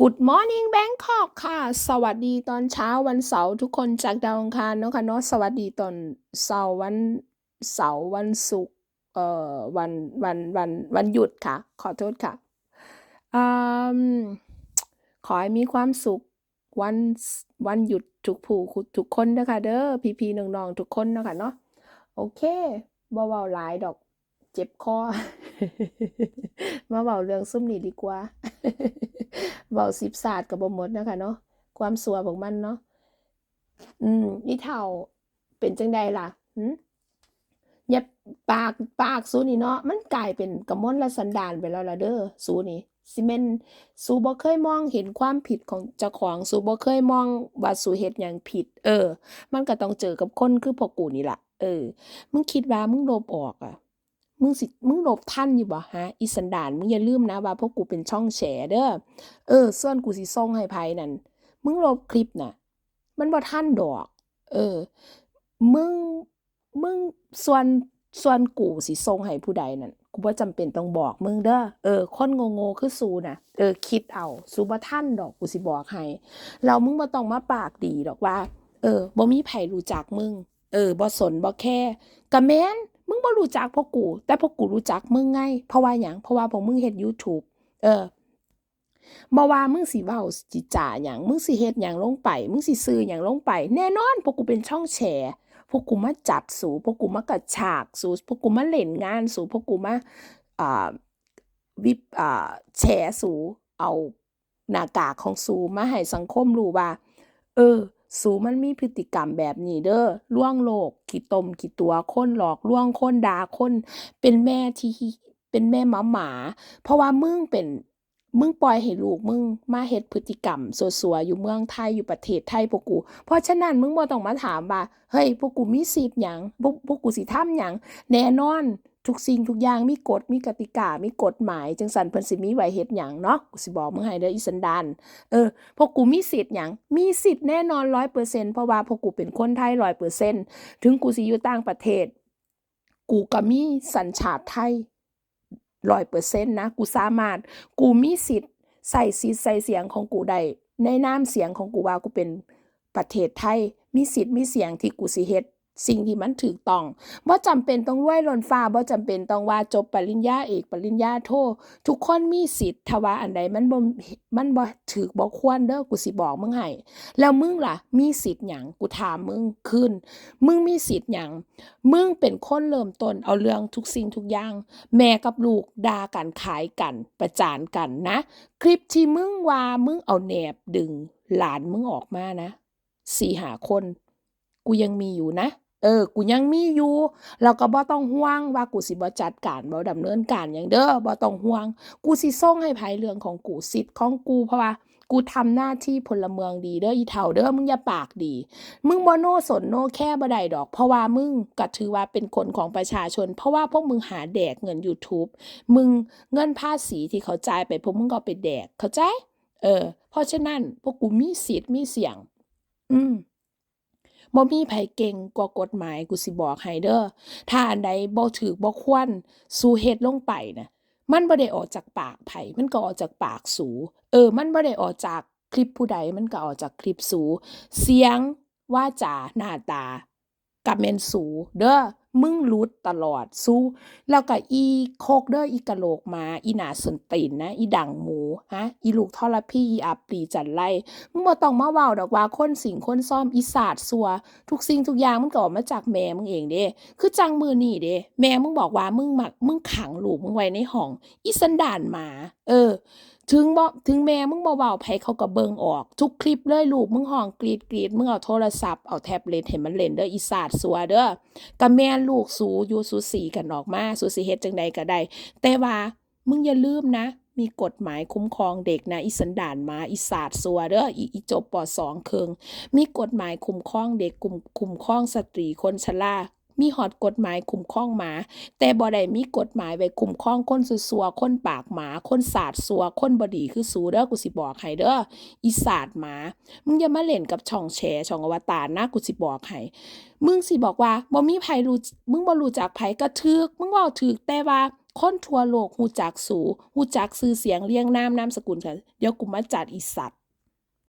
Good morning Bangkok ค่ะ สวัสดีตอนเช้าวันเสาร์ทุกคนจากดาวอังคารเนาะค่ะเนาะสวัสดีตอนเสาร์วันเสาร์วันศุกร์เอ่อวันวันวันวันหยุดค่ะ ขอโทษค่ะอืมขอให้มีความสุขวันวันหยุดทุกผู้ทุกคนนะคะเด้อพี่พี่ๆน้องๆทุกคนนะคะเนาะโอเคบ่เว้าหลายดอก เจ็บคอ มาเว้าเรื่องซุมนี้ดีกว่าเว้าสิบศาสตร์ก็บ่หมดนะคะเนาะความสัวของมันเนาะอืมอีเฒ่าเป็นจังใดล่ะหึอย่าปากปากสูนี่เนาะมันกลายเป็นกมลสันดานไปแล้วล่ะเด้อสูนี่สิแม่นสูบ่เคยมองเห็นความผิดของเจ้าของสูบ่เคยมองว่าสูเฮ็ดหยังผิด เออ มันก็ต้องเจอกับคนคือพวกกูนี่ล่ะเออ มึงคิดว่ามึงลบออกอะ มึงสิ มึงหลบทันอยู่บ่ฮะ อีสันดาน มึงอย่าลืมนะว่าพวกกูเป็นช่องแฉเด้อ เออส่วนกูสิส่งให้ไผนั่น มึงลบคลิปน่ะ มันบ่ทันดอก เออ มึง มึงส่วนส่วนกูสิส่งให้ผู้ใดนั่น กูบ่จำเป็นต้องบอกมึงเด้อ เออ คนโง่ๆคือสูน่ะ เออ คิดเอาสูบ่ทันดอก กูสิบอกให้แล้วมึงบ่ต้องมาปากดีดอกว่า เออบ่มีไผรู้จักมึง เออบ่สนบ่แค่ก็แม่น มึงบ่รู้จักพวกกู แต่พวกกูรู้จักมึงไง เพราะว่าหยังเพราะว่าพวกมึงเฮ็ด YouTube เออบ่ว่ามึงสิเว้าสิจ่าหยังมึงสิเฮ็ดหยังลงไป มึงสิซื้อหยังลงไป แน่นอนพวกกูเป็นช่องแฉพวกกูมาจัดสูพวกกูมากระฉากสูพวกกูมาเล่นงานสูพวกกูมาอ่าวิปอ่าแฉสูเอาหน้ากากของสูมาให้สังคมรู้ว่า เออ สูมันมีพฤติกรรมแบบนี้เด้อล่วงโลกขี้ตมขี้ตัวคนหลอกลวงคนด่าคน เป็นแม่ที่เป็นแม่หมาหมา เพราะว่ามึงเป็นมึงปล่อยให้ลูกมึงมาเฮ็ดพฤติกรรมสัวๆอยู่เมืองไทยอยู่ประเทศไทยพวกกู เพราะฉะนั้นมึงบ่ต้องมาถามว่าเฮ้ยพวกกูมีสิทธิ์หยังพวกพวกกูสิทำหยังแน่นอน ทุกสิ่งทุกอย่างมีกฎมีกติกา มีกฎหมาย จังซั่นเพิ่นสิมีไว้เฮ็ดหยังเนาะกูสิบอกมึงให้เด้ออีสันดานเออพวกกูมีสิทธิ์หยังมีสิทธิ์แน่นอน100%เพราะว่าพวกกูเป็นคนไทย100%ถึงกูสิอยู่ต่างประเทศ กูก็มีสัญชาติไทย100%นะกูสามารถกูมีสิทธิ์ใส่สิทธิ์ใส่เสียงของกูได้ในนามเสียงของกูว่ากูเป็นประเทศไทยมีสิทธิ์มีเสียงที่กูสิเฮ็ด สิ่งที่มันถูกต้องบ่าจำเป็นต้องรวยล้นฟ้าบ่จำเป็นต้องว่าจบปริญญาเอกปริญญาโททุกคนมีสิทธิ์ถ้าว่าอันใดมันบ่มันบ่ถูกบ่ควรเด้อกูสิบอกมึงให้แล้วมึงล่ะ มีสิทธิ์หยังกูถามมึงคืนมึงมีสิทธิ์หยังมึงเป็นคนเริ่มต้นเอาเรื่องทุกสิ่งทุกอย่าง แม่กับลูกด่ากันขายกัน ประจานกันนะ คลิปที่มึงว่ามึงเอาแหนบดึง หลานมึงออกมานะสี่หาคน กูยังมีอยู่นะ เออ กูยังมีอยู่แล้วก็บ่ต้องห่วงว่ากูสิบ่จัดการบ่ดำเนินการหยังเด้อบ่ต้องห่วง กูสิส่งให้ไผเรื่องของกูสิทธิ์ของกูเพราะว่ากูทำหน้าที่พลเมืองดีเด้ออีเฒ่าเด้อมึงอย่าปากดี มึงบ่โน่สนโน่แค่บ่ได้ดอก เพราะว่ามึงก็ถือว่าเป็นคนของประชาชน เพราะว่าพวกมึงหาแดกเงิน YouTube มึงเงินภาษีที่เขาจ่ายไปพวกมึงก็ไปแดก เข้าใจ เออ เพราะฉะนั้นพวกกูมีสิทธิ์มีเสียง อืม บ่มีไผเก่งกว่ากฎหมายกูสิบอกให้เด้อถ้าอันใดบ่ถือบ่ควรสู่เฮ็ดลงไปน่ะมันบ่ได้ออกจากปากไผมันก็ออกจากปากสู เออ มันบ่ได้ออกจากคลิปผู้ใดมันก็ออกจากคลิปสู เสียงว่าจาหน้าตา ก็แม่นสูเด้อมึงหลุดตลอดสู้ แล้วก็อีโคกเด้ออีกะโหลกมา อีหนาสนตีนนะ อีดังหมูฮะอีลูกทรพีอีอับปีจันไรมึงบ่ต้องมาเว้าดอกว่าคนสิงคนซ่อมอีศาสาดซัว ทุกสิ่งทุกอย่างมันก็ออกมาจากแม่มึงเองเด้ คือจังมือนี้เด้แม่มึงบอกว่ามึงมักมึงขังลูกมึงไว้ในห้อง อีสันดานหมา เออ ถึงบ่ถึงแม่มึงบ่เว้าไผเขาก็เบิ่งออก ทุกคลิปเลยลูกมึงห้องกรีดๆมึงเอาโทรศัพท์เอาแท็บเล็ตให้มันเล่นเด้ออีสาดซัวเด้อก็แม่ลูกสูอยู่สูสีกันออกมาสูสิเฮ็ดจังใดก็ได้แต่ว่ามึงอย่าลืมนะ มีกฎหมายคุ้มครองเด็กนะอีสันดานมาอีสาดซัวเด้ออีอีจบปสองเคิงมีกฎหมายคุ้มครองเด็กคุ้มคุ้มครองสตรีคนชรา มีฮอดกฎหมายคุ้มครองหมา แต่บ่ได้มีกฎหมายไว้คุ้มครองคนซัวคนปากหมา คนศาสาดซัวคนบดีคือสูเด้อกูสิบอกให้เด้ออีสาดหมา มึงอย่ามาเล่นกับช่องแชร์ช่องอวตารนะกูสิบอกให้มึงสิบอกว่าบ่มีไผรู้มึงบ่รู้จักไผก็ถูกมึงเว้าถูกแต่ว่าคนทั่วโลกฮู้จักสูฮู้จักชื่อเสียงเรียงนามนามสกุลค่ะเดี๋ยวกูมาจัดอีสัตว์